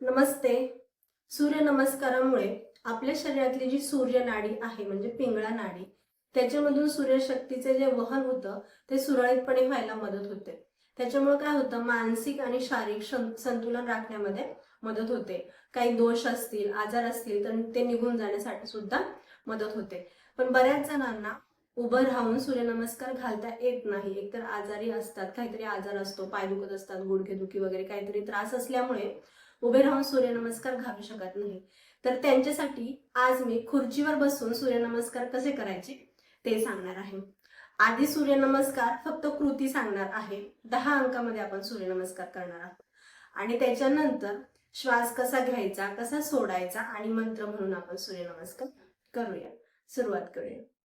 नमस्ते. सूर्य नमस्कारामुळे आपल्या शरीरातली जी सूर्य नाडी आहे म्हणजे पिंगळा नाडी त्याच्यामधून सूर्यशक्तीचे जे वहन होतं ते सुरळीतपणे व्हायला मदत होते. त्याच्यामुळे काय होतं मानसिक आणि शारीरिक संतुलन राखण्यामध्ये मदत होते. काही दोष असतील आजार असतील तर ते निघून जाण्यासाठी सुद्धा मदत होते. पण बऱ्याच जणांना उभं राहून सूर्यनमस्कार घालता येत नाही. एकतर आजारी असतात काहीतरी आजार असतो पाय दुखत असतात गुडघेदुखी वगैरे काहीतरी त्रास असल्यामुळे उभे राहून सूर्यनमस्कार घालू शकत नाही. तर त्यांच्यासाठी आज मी खुर्चीवर बसून सूर्यनमस्कार कसे करायचे ते सांगणार आहे. आधी सूर्यनमस्कार फक्त कृती सांगणार आहे. दहा अंकामध्ये आपण सूर्यनमस्कार करणार आहोत. आणि त्याच्यानंतर श्वास कसा घ्यायचा कसा सोडायचा आणि मंत्र म्हणून आपण सूर्यनमस्कार करूया. सुरुवात करूया.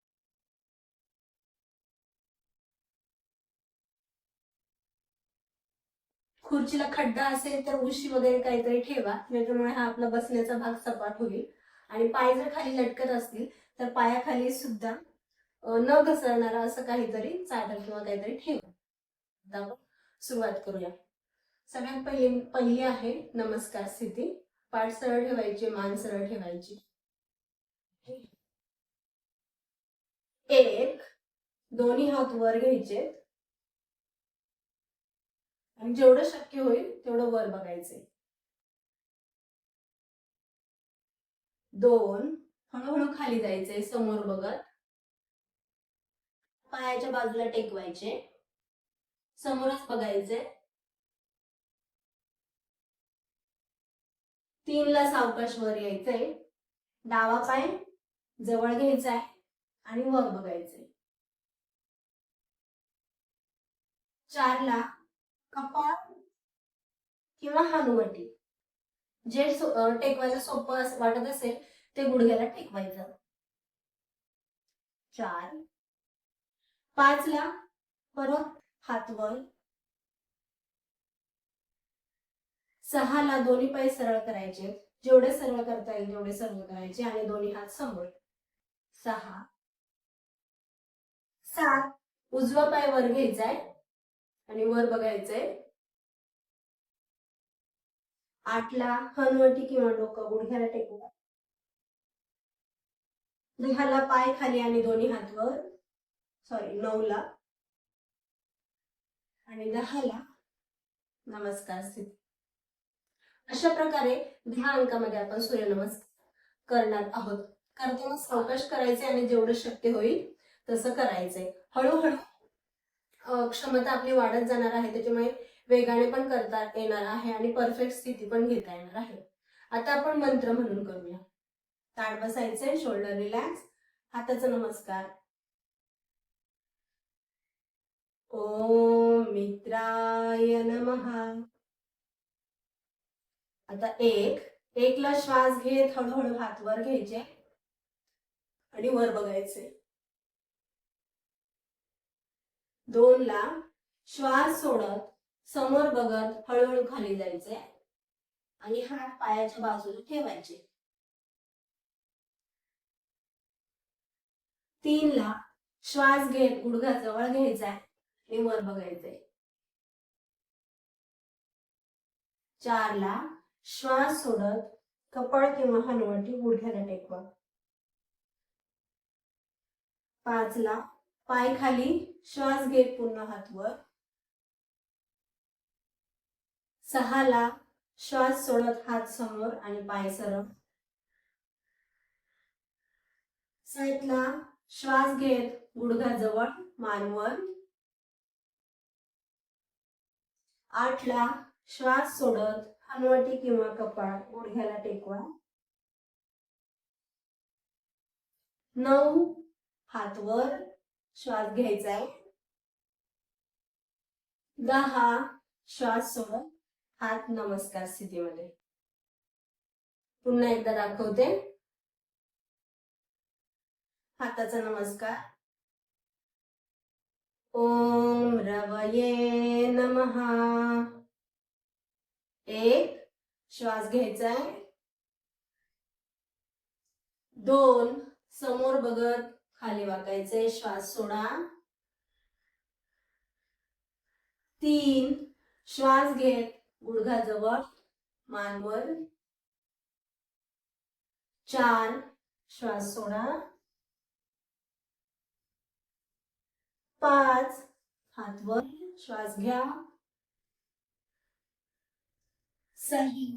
खुर्चीला खड्डा असेल तर उशी वगैरे काहीतरी ठेवा. त्याच्यामुळे हा आपला बसण्याचा भाग सपाट होईल. आणि पाय जर खाली लटकत असतील तर पायाखाली सुद्धा न घसरणारा असं काहीतरी चादर किंवा काहीतरी ठेवा. आपण सुरुवात करूया. सगळ्यात पहिली पहिली आहे नमस्कार स्थिती. पाठ सरळ ठेवायची मान सरळ ठेवायची. एक दोन्ही हात वर घ्यायचे. आणि जेवढं शक्य होईल तेवढं वर बघायचे दोन हळूहळू खाली जायचे समोर बघत. पायाच्या बाजूला टेकवायचे. समोरच बघायचे तीन ला सावकाश वर यायचंय. डावा पाय जवळ घ्यायचा आहे आणि वर चार चारला कपाळ किंवा हनुवटी. जे सो- टेकवायचं सोपं वाटत असेल ते गुडघ्याला टेकवायचं. चार. पाचला परत हात वर. सहाला दोन्ही पाय सरळ करायचे. जेवढे सरळ करता येईल तेवढे सरळ करायचे आणि दोन्ही हात समोर. सहा. सात. उजवा पाय वर घ्यायचाय. आणि वर बघायचंय. आठला हनवटी किंवा डोकं गुडघ्याला टेकवा दहाला पाय खाली आणि दोन्ही हात वर. सॉरी नऊला. आणि दहाला. नमस्कार स्थिती अशा प्रकारे दहा अंकामध्ये आपण सूर्यनमस्कार करणार आहोत. करताना सावकाश करायचे आणि जेवढं शक्य होईल तसं करायचंय. हळूहळू क्षमता आपली वाढत जाणार आहे त्याच्यामुळे वेगाने पण करता येणार आहे आणि परफेक्ट स्थिती पण घेता येणार आहे. आता आपण मंत्र म्हणून करूया. ताट बसायचे शोल्डर रिलॅक्स हाताचा नमस्कार. ओम मित्राय नमहा आता एक एकला श्वास घेत हळूहळू हात वर घ्यायचे आणि वर बघायचे. दोन ला श्वास सोडत समोर बघत हळूहळू खाली जायचे आणि हात पायाच्या बाजूला ठेवायचे. तीन ला श्वास घेत गुडघा जवळ घ्यायचा आणि वर बघायचंय चार ला श्वास सोडत कपाळ किंवा हनुवटी गुडघ्याला टेकवा. पाच ला पाय खाली श्वास घेत पुन्हा हात वर. सहाला श्वास सोडत हात समोर आणि पाय सरळ. सातला श्वास घेत गुडघा जवळ मानवर आठला श्वास सोडत हनवटी किंवा कपाळ गुडघ्याला टेकवा. नऊ हात वर. श्वास घ्यायचा आहे. दहा श्वास सोडत हात नमस्कार स्थितीमध्ये पुन्हा एकदा दाखवते. हाताचा नमस्कार. ओम रवये नमहा एक श्वास घ्यायचा आहे. दोन समोर बघत खाली वाकायचंय श्वास सोडा. तीन श्वास घेत गुडघा जवळ मानवर चार श्वास सोडा. पाच हातवर श्वास घ्या. सही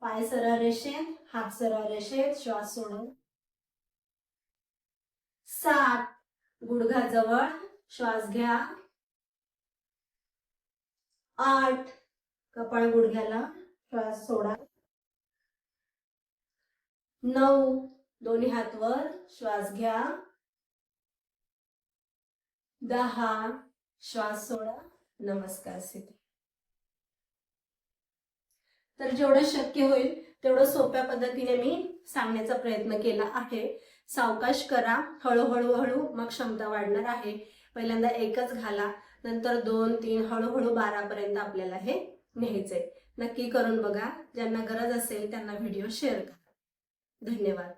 पाय सरळ रेषेत हात सरळ रेषेत श्वास सोडून सात. गुडघाजवळ श्वास घ्या. आठ. कपाळ गुडघ्याला. श्वास सोडा. नऊ. दोन्ही हात वर. श्वास घ्या. दहा. श्वास सोडा. नमस्कार स्थिती तर जेवढं शक्य होईल तेवढं सोप्या पद्धतीने मी सांगण्याचा प्रयत्न केला आहे. सावकाश करा. हळूहळू हळू मग क्षमता वाढणार आहे. पहिल्यांदा एकच घाला. नंतर दोन तीन हळूहळू बारापर्यंत आपल्याला हे न्यायचंय. नक्की करून बघा. ज्यांना गरज असेल त्यांना व्हिडिओ शेअर करा. धन्यवाद.